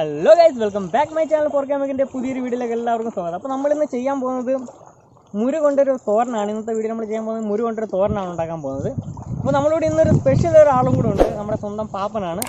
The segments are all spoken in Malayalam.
Hello guys welcome back my channel for പുതിയൊരു വീഡിയോയിലേക്ക് എല്ലാവർക്കും സ്വാഗതം. അപ്പോൾ നമ്മളിന്ന് ചെയ്യാൻ പോകുന്നത് മുരു കൊണ്ടൊരു തോരനാണ്. ഇന്നത്തെ വീഡിയോ നമ്മൾ ചെയ്യാൻ പോകുന്നത് മുരു കൊണ്ടൊരു തോരനാണ് ഉണ്ടാക്കാൻ പോകുന്നത്. അപ്പോൾ നമ്മളിവിടെ ഇന്നൊരു സ്പെഷ്യൽ ഒരാളും കൂടെ ഉണ്ട്. നമ്മുടെ സ്വന്തം പാപ്പനാണ്.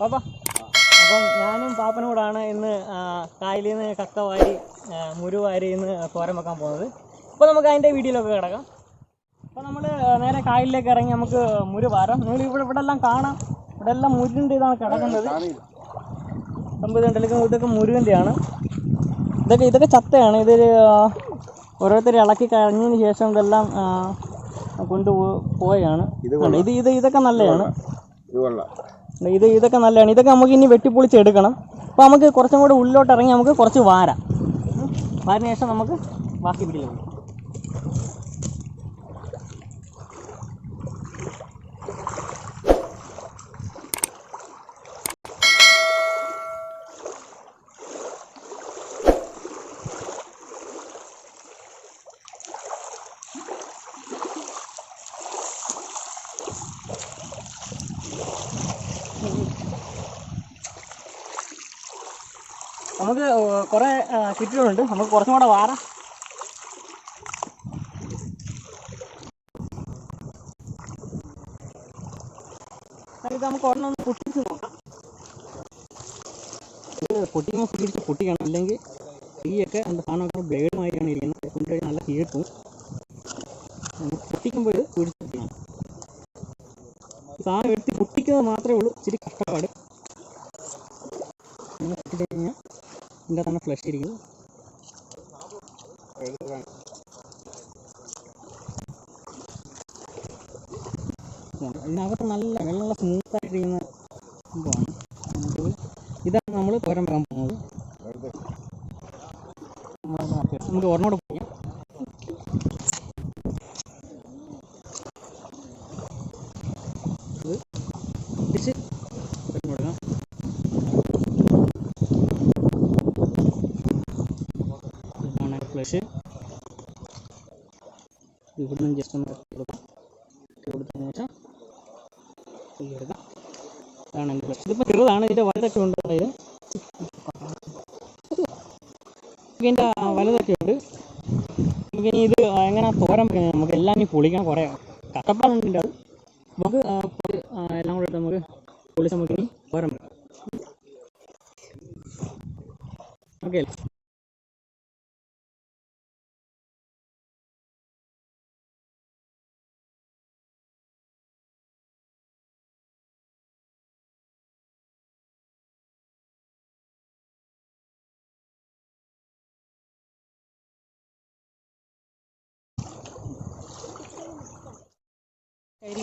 പാപ്പ അപ്പം ഞാനും പാപ്പനും കൂടാണ് ഇന്ന് കായലിൽ നിന്ന് കക്ക വാരി മുരു വാരി ഇന്ന് തോരൻ വെക്കാൻ പോകുന്നത്. അപ്പോൾ നമുക്ക് അതിന്റെ വീഡിയോയിലൊക്കെ കിടക്കാം. അപ്പോൾ നമ്മൾ നേരെ കായലിലേക്ക് ഇറങ്ങി നമുക്ക് മുരു വാരം. നിങ്ങൾ ഇവിടെ ഇവിടെ എല്ലാം കാണാം. ഇവിടെ എല്ലാം മുരിന്റെ ഇതാണ് കിടക്കുന്നത്. സംഭവം ഇതുണ്ടല്ലോ ഇതൊക്കെ മുരുകന്റെയാണ്. ഇതൊക്കെ ഇതൊക്കെ ചത്തയാണ്. ഇതിൽ ഓരോരുത്തർ ഇളക്കി കഴിഞ്ഞതിന് ശേഷം ഇതെല്ലാം കൊണ്ടുപോയാണ് പോയാണ്. കണ്ടോ, ഇത് ഇത് ഇതൊക്കെ നല്ലതാണ് ഇത് ഇതൊക്കെ നല്ലതാണ് ഇതൊക്കെ നമുക്ക് ഇനി വെട്ടിപ്പൊളിച്ച് എടുക്കണം. അപ്പോൾ നമുക്ക് കുറച്ചും കൂടെ ഉള്ളിലോട്ട് ഇറങ്ങി നമുക്ക് കുറച്ച് വാരാം. വാരിന് ശേഷം നമുക്ക് ബാക്കി പിടിയിൽ പോകാം നമുക്ക് കുറേ ചുറ്റുകളുണ്ട് നമുക്ക് കുറച്ചും കൂടെ വാറാം ഇത് നമുക്ക് ഒരെണ്ണം പൊട്ടിച്ച് നോക്കാം. പൊട്ടിക്കുമ്പോൾ പിടിച്ച് പൊട്ടിക്കണം. അല്ലെങ്കിൽ തീയൊക്കെ എന്താ സാധനമൊക്കെ ബ്ലേഡുമായിട്ടാണ് ഇരിക്കുന്നത്. കൊണ്ടുപോയി നല്ല തീർക്കും പൊട്ടിക്കുമ്പോൾ ഇത് പിടിച്ച് പൊട്ടിക്കണം. സാധനം എടുത്ത് പൊട്ടിക്കുന്നത് മാത്രമേ ഉള്ളൂ. ഇച്ചിരി കഷ്ടപ്പാട് ഇങ്ങനെ പൊട്ടിച്ച് കഴിഞ്ഞാൽ തന്നെ ഫ്ലഷ് ഇരിക്കും ഇതിനകത്ത് നല്ല വെള്ളം സ്മൂത്ത് ആയിട്ടിരിക്കുന്ന സംഭവമാണ്. ഇതാണ് നമ്മൾ തോരൻ പറയാൻ പോകുന്നത്. നമുക്ക് ഒരെണ്ണോട് പോകാം ഇത് പിടിച്ച് കൊടുക്കാം ഇതാണ് ഫ്ലഷ് ഇവിടുന്ന് ജസ്റ്റ് ഒന്ന് കൊടുക്കാം. കൊടുത്തതിന് ശേഷം എടുക്കാം. ഇതിപ്പോൾ ചെറുതാണ് ഇതിന്റെ വലുതൊക്കെ ഉണ്ട്. അതായത് ഇതിന്റെ വലുതൊക്കെ ഉണ്ട്. ഇത് എങ്ങനെ തോരൻ വെക്കുന്നത്? നമുക്ക് എല്ലാം ഇനി പൊളിക്കണം കുറേ. കഷ്ടപ്പാടുണ്ട് അത്. നമുക്ക് എല്ലാം കൂടെ നമുക്ക് പൊളിച്ച് നമുക്ക് ഇനി ഞാൻ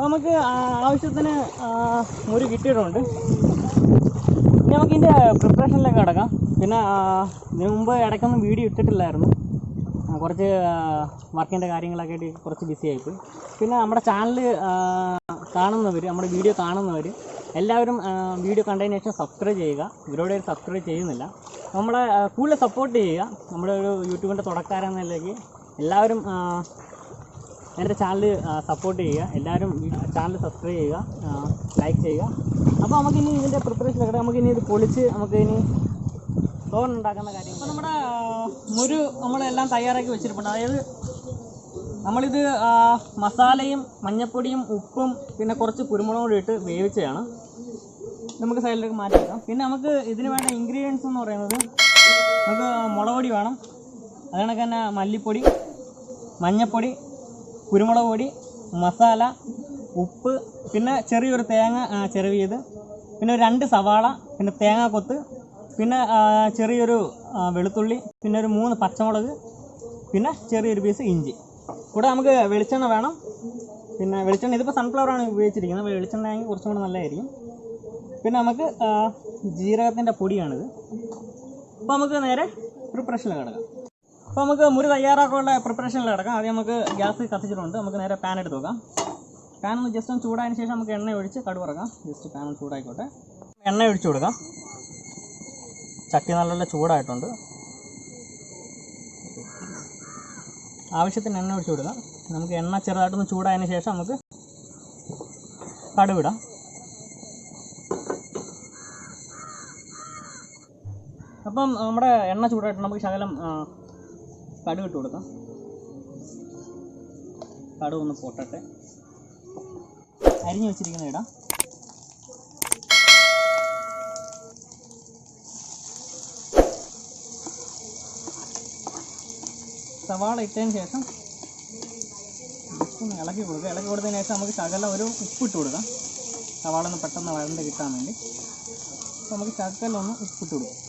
നമുക്ക് ആവശ്യത്തിന് മുറി മുരി കിട്ടിയിട്ടുണ്ട്. നമുക്ക് ഇതിന്റെ പ്രിപ്പറേഷനിലേക്ക് കിടക്കാം. പിന്നെ ഇതിനു മുമ്പ് ഇടയ്ക്കൊന്നും വീഡിയോ ഇട്ടിട്ടില്ലായിരുന്നു. കുറച്ച് വർക്കിന്റെ കാര്യങ്ങളൊക്കെ ആയിട്ട് കുറച്ച് ബിസി ആയിപ്പോയി. പിന്നെ നമ്മുടെ ചാനൽ കാണുന്നവർ നമ്മുടെ വീഡിയോ കാണുന്നവർ എല്ലാവരും വീഡിയോ കണ്ടതിന് ശേഷം സബ്സ്ക്രൈബ് ചെയ്യുക. ഇവരോട് സബ്സ്ക്രൈബ് ചെയ്യുന്നില്ല. നമ്മളെ കൂടുതൽ സപ്പോർട്ട് ചെയ്യുക. നമ്മുടെ ഒരു യൂട്യൂബിന്റെ തുടക്കാരൻ നിലയ്ക്ക് എല്ലാവരും എന്റെ ചാനൽ സപ്പോർട്ട് ചെയ്യുക. എല്ലാവരും ചാനൽ സബ്സ്ക്രൈബ് ചെയ്യുക ലൈക്ക് ചെയ്യുക. അപ്പോൾ നമുക്കിനി ഇതിന്റെ പ്രിപ്പറേഷൻ നമുക്ക് ഇനി ഇത് പൊളിച്ച് നമുക്ക് ഇനി തോൺ ഉണ്ടാക്കുന്ന കാര്യം അപ്പോൾ നമ്മുടെ മുരു നമ്മളെല്ലാം തയ്യാറാക്കി വെച്ചിട്ടുണ്ട് അതായത് നമ്മളിത് മസാലയും മഞ്ഞപ്പൊടിയും ഉപ്പും പിന്നെ കുറച്ച് കുരുമുളകും കൂടി ഇട്ട് വേവിച്ചതാണ്. നമുക്ക് സൈഡിലേക്ക് മാറ്റി വെക്കാം. പിന്നെ നമുക്ക് ഇതിന് വേണ്ട ഇൻഗ്രീഡിയൻസ് എന്ന് പറയുന്നത് നമുക്ക് മുളക് വേണം. അതുകണക്ക് തന്നെ മല്ലിപ്പൊടി മഞ്ഞപ്പൊടി കുരുമുളക് പൊടി മസാല ഉപ്പ് പിന്നെ ചെറിയൊരു തേങ്ങ ചിരവിയത് പിന്നെ രണ്ട് സവാള പിന്നെ തേങ്ങാക്കൊത്ത് പിന്നെ ചെറിയൊരു വെളുത്തുള്ളി പിന്നെ ഒരു മൂന്ന് പച്ചമുളക് പിന്നെ ചെറിയൊരു പീസ് ഇഞ്ചി. കൂടെ നമുക്ക് വെളിച്ചെണ്ണ വേണം. പിന്നെ വെളിച്ചെണ്ണ ഇതിപ്പോൾ സൺഫ്ലവർ ആണ് ഉപയോഗിച്ചിരിക്കുന്നത്. വെളിച്ചെണ്ണ ആണെങ്കിൽ കുറച്ചും കൂടെ നല്ലതായിരിക്കും. പിന്നെ നമുക്ക് ജീരകത്തിന്റെ പൊടിയാണിത്. അപ്പോൾ നമുക്ക് നേരെ പ്രിപ്പറേഷനിൽ കിടക്കാം. അപ്പോൾ നമുക്ക് മുറി തയ്യാറാക്കാനുള്ള പ്രിപ്പറേഷനിൽ കിടക്കാം. ആദ്യം നമുക്ക് ഗ്യാസ് കത്തിച്ചിട്ടുണ്ട്. നമുക്ക് നേരെ പാൻ എടുത്ത് നോക്കാം പാൻ ഒന്ന് ജസ്റ്റ് ഒന്ന് ചൂടായതിന് ശേഷം നമുക്ക് എണ്ണ ഒഴിച്ച് കടു പറക്കാം ജസ്റ്റ് പാൻ ഒന്ന് ചൂടായിക്കോട്ടെ എണ്ണ ഒഴിച്ച് കൊടുക്കാം. ചട്ടി നല്ല ചൂടായിട്ടുണ്ട്. ആവശ്യത്തിന് എണ്ണ ഒഴിച്ച് കൊടുക്കാം. നമുക്ക് എണ്ണ ചെറുതായിട്ടൊന്ന് ചൂടായതിന് ശേഷം നമുക്ക് കടുവിടാം അപ്പം നമ്മുടെ എണ്ണ ചൂടായിട്ട് നമുക്ക് ശകലം കടുവിട്ട് കൊടുക്കാം. കടുവൊന്ന് പൊട്ടട്ടെ. അരിഞ്ഞു വെച്ചിരിക്കുന്ന ഇടാം. സവാള ഇട്ടതിന് ശേഷം ഒന്ന് ഇളക്കി കൊടുക്കുക. ഇളക്കി കൊടുത്തതിന് ശേഷം നമുക്ക് ശകലം ഒരു ഉപ്പിട്ട് കൊടുക്കാം. സവാള ഒന്ന് പെട്ടെന്ന് വഴണ്ട് കിട്ടാൻ വേണ്ടി. നമുക്ക് ശകലം ഒന്ന് ഉപ്പിട്ട് കൊടുക്കാം.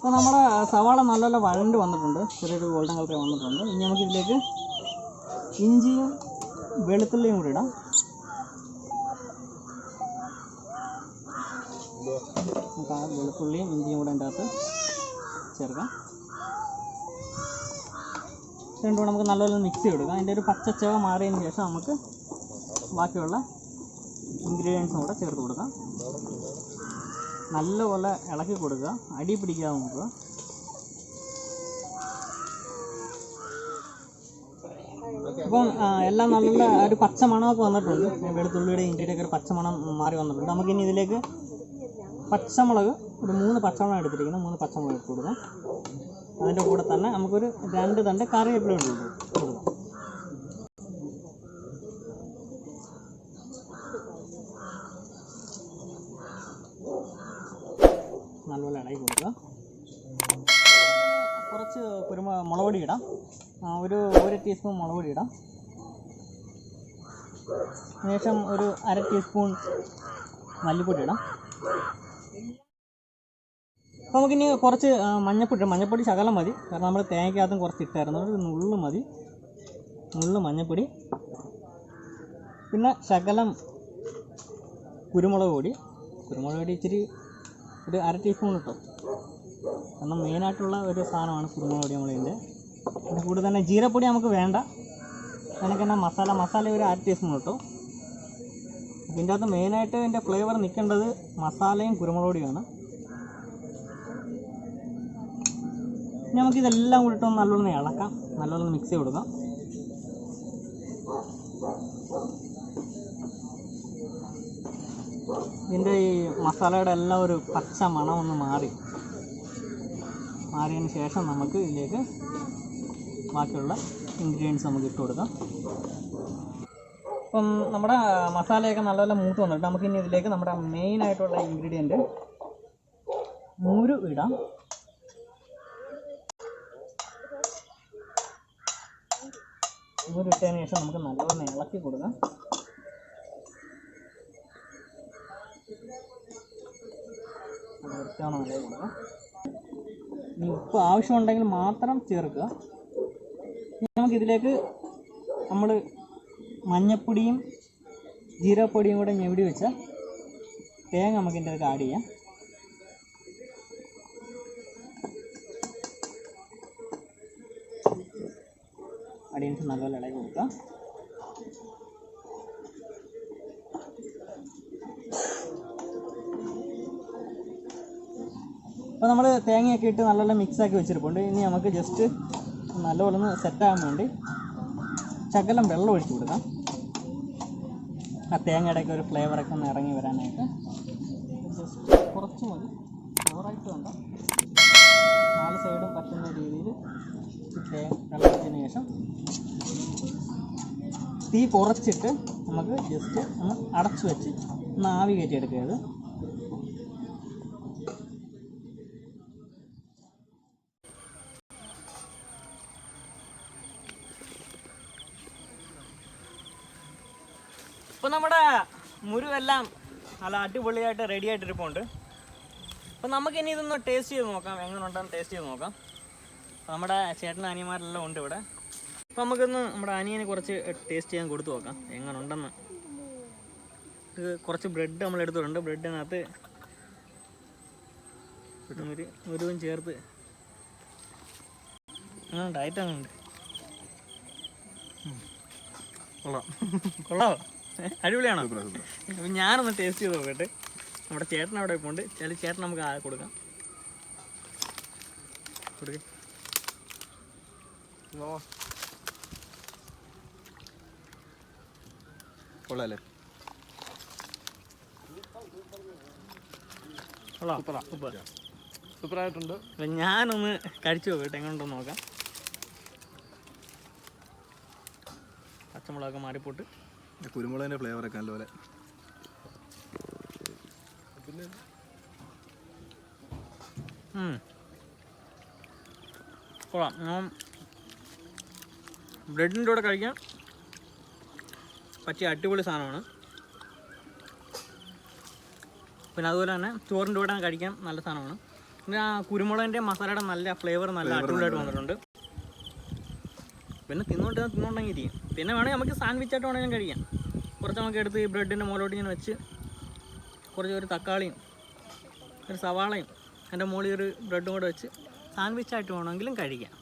ഇപ്പോൾ നമ്മുടെ സവാള നല്ല വഴണ്ട് വന്നിട്ടുണ്ട്. ചെറിയൊരു ഗോൾഡൻ കളർ വന്നിട്ടുണ്ട്. ഇനി നമുക്ക് ഇതിലേക്ക് ഇഞ്ചിയും വെളുത്തുള്ളിയും കൂടി ഇടാം. നമുക്ക് ആ വെളുത്തുള്ളിയും ഇഞ്ചിയും കൂടെ അതിന്റെ അകത്ത് ചേർക്കാം. രണ്ടും കൂടെ നമുക്ക് നല്ലപോലെ മിക്സ് ചെയ്ത് കൊടുക്കാം. അതിന്റെ ഒരു പച്ചച്ചവ മാറിയതിന് ശേഷം നമുക്ക് ബാക്കിയുള്ള ഇൻഗ്രീഡിയൻസും കൂടെ ചേർത്ത് കൊടുക്കാം. നല്ലപോലെ ഇളക്കി കൊടുക്കുക. അടി പിടിക്കാതെ നോക്കുക. അപ്പം എല്ലാം നല്ല ഒരു പച്ച മണമൊക്കെ വന്നിട്ടുണ്ട് വെളുത്തുള്ളിയുടെ ഇഞ്ചിയുടെയൊക്കെ ഒരു പച്ച മണം മാറി വന്നിട്ടുണ്ട്. നമുക്കിനി ഇതിലേക്ക് പച്ചമുളക് ഒരു മൂന്ന് പച്ചമുളക് എടുത്തിരിക്കുന്നത് മൂന്ന് പച്ചമുളക് ഇട്ട് കൊടുക്കാം. അതിന്റെ കൂടെ തന്നെ നമുക്കൊരു രണ്ട് തണ്ട് കറിവേപ്പില ഇട്ട് കൊടുക്കാം നല്ലപോലെ ഇളകി കൊടുക്കുക കുറച്ച് കുരുമ മുളക് പൊടി ഇടാം ആ, ഒരു ഒരു ടീസ്പൂൺ മുളക് പൊടി ഇടാം. ശേഷം ഒരു അര ടീസ്പൂൺ മല്ലിപ്പൊടി ഇടാം. അപ്പോൾ നമുക്കിനി കുറച്ച് മഞ്ഞപ്പൊടി മഞ്ഞപ്പൊടി ശകലം മതി. കാരണം നമ്മൾ തേങ്ങയ്ക്കകത്തും കുറച്ച് ഇട്ടായിരുന്നു. ഒരു നുള്ളു മതി. നുള്ളു മഞ്ഞപ്പൊടി. പിന്നെ ശകലം കുരുമുളക് പൊടി. കുരുമുളക് പൊടി ഇച്ചിരി ഒരു അര ടീസ്പൂൺ ഇട്ടോ. കാരണം മെയിനായിട്ടുള്ള ഒരു സാധനമാണ് കുരുമുളക് പൊടി നമ്മളിതിന്റെ. പിന്നെ കൂടെ തന്നെ ജീരപ്പൊടി നമുക്ക് വേണ്ട. അതിനൊക്കെ തന്നെ മസാല മസാല ഒരു അര ടീസ്പൂൺ കിട്ടും ഇതിന്റെ അകത്ത് മെയിനായിട്ട് ഇതിന്റെ ഫ്ലേവർ നിൽക്കേണ്ടത് മസാലയും കുരുമുളക് പൊടിയാണ് ഇനി നമുക്കിതെല്ലാം കൂടി ഇട്ടൊന്ന് നല്ലോണം ഇളക്കാം. നല്ലോണം മിക്സ് ചെയ്ത് കൊടുക്കാം. ഇതിന്റെ ഈ മസാലയുടെ എല്ലാം ഒരു പച്ച മണം ഒന്ന് മാറി. മാറിയതിന് ശേഷം നമുക്ക് ഇതിലേക്ക് ബാക്കിയുള്ള ഇൻഗ്രീഡിയൻസ് നമുക്ക് ഇട്ട് കൊടുക്കാം. അപ്പം നമ്മുടെ മസാലയൊക്കെ നല്ലപോലെ മൂത്ത് വന്നിട്ട് നമുക്കിനി ഇതിലേക്ക് നമ്മുടെ മെയിൻ ആയിട്ടുള്ള ഇൻഗ്രീഡിയന്റ് മൂരു ഇടാം. മൂരു ഇട്ടതിന് ശേഷം നമുക്ക് നല്ലപോലെ ഇളക്കി കൊടുക്കാം. ഉപ്പ് ആവശ്യമുണ്ടെങ്കിൽ മാത്രം ചേർക്കുക. ഇനി നമുക്കിതിലേക്ക് നമ്മൾ മഞ്ഞപ്പൊടിയും ജീരകപ്പൊടിയും കൂടെ ഞെവിടി വെച്ച തേങ്ങ നമുക്ക് ഇതിന്റെ ആഡ് ചെയ്യാം. അടിയൻസ് നല്ലപോലെ ഇളകി കൊടുക്കുക. അപ്പോൾ നമ്മൾ തേങ്ങയൊക്കെ ഇട്ട് നല്ലോണം മിക്സ് ആക്കി വെച്ചിരിപ്പുണ്ട്. ഇനി നമുക്ക് ജസ്റ്റ് നല്ലപോലെ ഒന്ന് സെറ്റാകാൻ വേണ്ടി ശകലം വെള്ളം ഒഴിച്ച് കൊടുക്കാം. ആ തേങ്ങയുടെയൊക്കെ ഒരു ഫ്ലേവറൊക്കെ ഒന്ന് ഇറങ്ങി വരാനായിട്ട്. ജസ്റ്റ് കുറച്ച് മതി. ഓവറായിട്ട് വേണ്ട. നാല് സൈഡും പറ്റുന്ന രീതിയിൽ തേങ്ങ വെള്ളം ഒഴിച്ചതിന് ശേഷം തീ കുറച്ചിട്ട് നമുക്ക് ജസ്റ്റ് ഒന്ന് അടച്ചു വെച്ച് ഒന്ന് ആവി കയറ്റിയെടുക്കുക ഇത്. മുരുവെല്ലാം നല്ല അടിപൊളിയായിട്ട് റെഡി ആയിട്ടിരിപ്പുണ്ട് അപ്പം നമുക്കിനി ഇതൊന്ന് ടേസ്റ്റ് ചെയ്ത് നോക്കാം. എങ്ങനെ ഉണ്ടെന്ന് ടേസ്റ്റ് ചെയ്ത് നോക്കാം. നമ്മുടെ ചേട്ടൻ അനിയന്മാരെല്ലാം ഉണ്ട് ഇവിടെ. അപ്പം നമുക്കൊന്ന് നമ്മുടെ അനിയനെ കുറച്ച് ടേസ്റ്റ് ചെയ്യാൻ കൊടുത്തു നോക്കാം. എങ്ങനെ ഉണ്ടെന്ന് കുറച്ച് ബ്രെഡ് നമ്മൾ എടുത്തിട്ടുണ്ട്. ബ്രെഡിനകത്ത് ഒരു മുരുവും ചേർത്ത്. ആ ഡയറ്റ് അങ്ങനെ. കൊള്ളാം. കൊള്ളാമോ ഏ, അടിപൊളിയാണോ? അപ്പം ഞാനൊന്ന് ടേസ്റ്റ് ചെയ്ത് നോക്കട്ടെ. നമ്മുടെ ചേട്ടൻ അവിടെ പോകുന്നുണ്ട് ചില ചേട്ടൻ നമുക്ക് ആ കൊടുക്കാം. കൊടുക്കേ. കൊള്ളാല്ലേ? സൂപ്പറായിട്ടുണ്ട്. ഞാനൊന്ന് കഴിച്ചു നോക്കട്ടെ. എങ്ങനെയുണ്ടെന്ന് നോക്കാം. പച്ചമുളകൊക്കെ മാറിപ്പോട്ട്. കുരുമുളകിന്റെ ഫ്ലേവറൊക്കെ നല്ലപോലെ. പിന്നെ. കൊള്ളാം. ഞാൻ ബ്രെഡിന്റെ കൂടെ കഴിക്കാൻ പറ്റിയ അടിപൊളി സാധനമാണ്. പിന്നെ അതുപോലെ തന്നെ ചോറിന്റെ കൂടെ കഴിക്കാൻ നല്ല സാധനമാണ്. പിന്നെ ആ കുരുമുളകിന്റെ മസാലയുടെ നല്ല ഫ്ലേവർ നല്ല അടിപൊളിയായിട്ട് വന്നിട്ടുണ്ട്. പിന്നെ തിന്നോണ്ട് തിന്നോണ്ടെങ്കിൽ ഇരിക്കും പിന്നെ വേണമെങ്കിൽ നമുക്ക് സാൻഡ്വിച്ച് ആയിട്ട് വേണമെങ്കിലും കഴിക്കാം. കുറച്ച് നമുക്ക് എടുത്ത് ഈ ബ്രെഡിന്റെ മുകളിലോട്ട് ഇങ്ങനെ വെച്ച് കുറച്ച് ഒരു തക്കാളിയും ഒരു സവാളയും അതിന്റെ മുകളിൽ ഒരു ബ്രെഡും കൂടെ വെച്ച് സാൻഡ്വിച്ച് ആയിട്ട് വേണമെങ്കിലും കഴിക്കാം.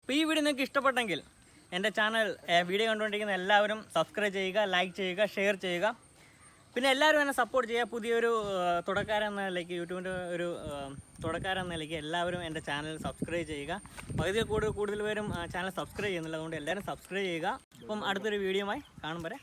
അപ്പോൾ ഈ വീഡിയോ നിങ്ങൾക്ക് ഇഷ്ടപ്പെട്ടെങ്കിൽ എന്റെ ചാനൽ വീഡിയോ കണ്ടുകൊണ്ടിരിക്കുന്ന എല്ലാവരും സബ്സ്ക്രൈബ് ചെയ്യുക ലൈക്ക് ചെയ്യുക ഷെയർ ചെയ്യുക. പിന്നെ എല്ലാവരും എന്നെ സപ്പോർട്ട് ചെയ്യുക പുതിയൊരു തുടക്കാരൻ എന്ന നിലയ്ക്ക് യൂട്യൂബിന്റെ ഒരു തുടക്കാരൻ എന്ന നിലയ്ക്ക് എല്ലാവരും എന്റെ ചാനൽ സബ്സ്ക്രൈബ് ചെയ്യുക. പകുതി കൂടുതൽ കൂടുതൽ പേരും ചാനൽ സബ്സ്ക്രൈബ് ചെയ്യുന്നില്ല അതുകൊണ്ട് എല്ലാവരും സബ്സ്ക്രൈബ് ചെയ്യുക. അപ്പം അടുത്തൊരു വീഡിയോയുമായി കാണും വരെ.